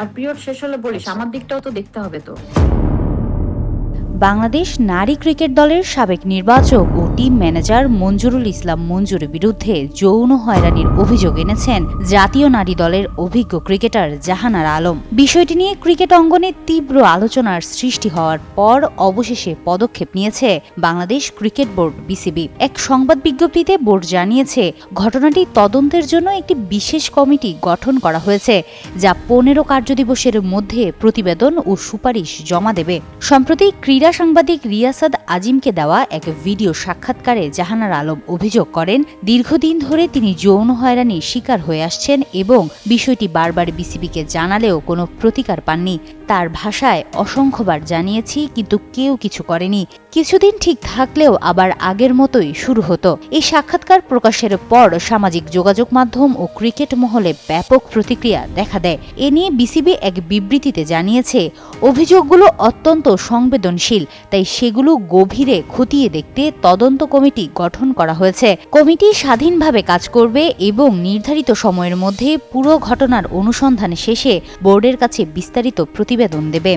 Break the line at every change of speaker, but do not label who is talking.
আর period শেষ হলে বলিস আমার দিকটাও তো দেখতে হবে তো।
বাংলাদেশ নারী ক্রিকেট দলের সাবেক নির্বাচক ও টিম ম্যানেজার মঞ্জুরুল ইসলাম মঞ্জুরের বিরুদ্ধে যৌন হয়রানির অভিযোগ এনেছেন জাতীয় নারী দলের অভিজ্ঞ ক্রিকেটার জাহানার আলম। বিষয়টি নিয়ে ক্রিকেট অঙ্গনে তীব্র আলোচনার সৃষ্টি হওয়ার পর অবশেষে পদক্ষেপ নিয়েছে বাংলাদেশ ক্রিকেট বোর্ড বিসিবি। এক সংবাদ বিজ্ঞপ্তিতে বোর্ড জানিয়েছে, ঘটনাটি তদন্তের জন্য একটি বিশেষ কমিটি গঠন করা হয়েছে, যা পনেরো কার্যদিবসের মধ্যে প্রতিবেদন ও সুপারিশ জমা দেবে। সম্প্রতি ক্রীড়া সাংবাদিক রিয়াসাদ আজিমকে দেওয়া এক ভিডিও সাক্ষাৎকারে জাহানার আলম অভিযোগ করেন, দীর্ঘদিন ধরে তিনি যৌন হয়রানির শিকার হয়ে আসছেন এবং বিষয়টি বারবার বিসিবিকে জানালেও কোনো প্রতিকার পাননি। তার ভাষায় অসংখ্যবার জানিয়েছি, কিন্তু কেউ কিছু করেনি। কিছুদিন ঠিক থাকলেও আবার আগের মতোই শুরু হতো। এই সাক্ষাৎকার প্রকাশের পর সামাজিক যোগাযোগ মাধ্যম ও ক্রিকেট মহলে ব্যাপক প্রতিক্রিয়া দেখা দেয়। এ নিয়ে বিসিবি এক বিবৃতিতে জানিয়েছে, অভিযোগগুলো অত্যন্ত সংবেদনশীল, তাই সেগুলো গভীরে খতিয়ে দেখতে তদন্ত কমিটি গঠন করা হয়েছে। কমিটি স্বাধীনভাবে কাজ করবে এবং নির্ধারিত সময়ের মধ্যে পুরো ঘটনার অনুসন্ধান শেষে বোর্ডের কাছে বিস্তারিত প্রতিবেদন দেবে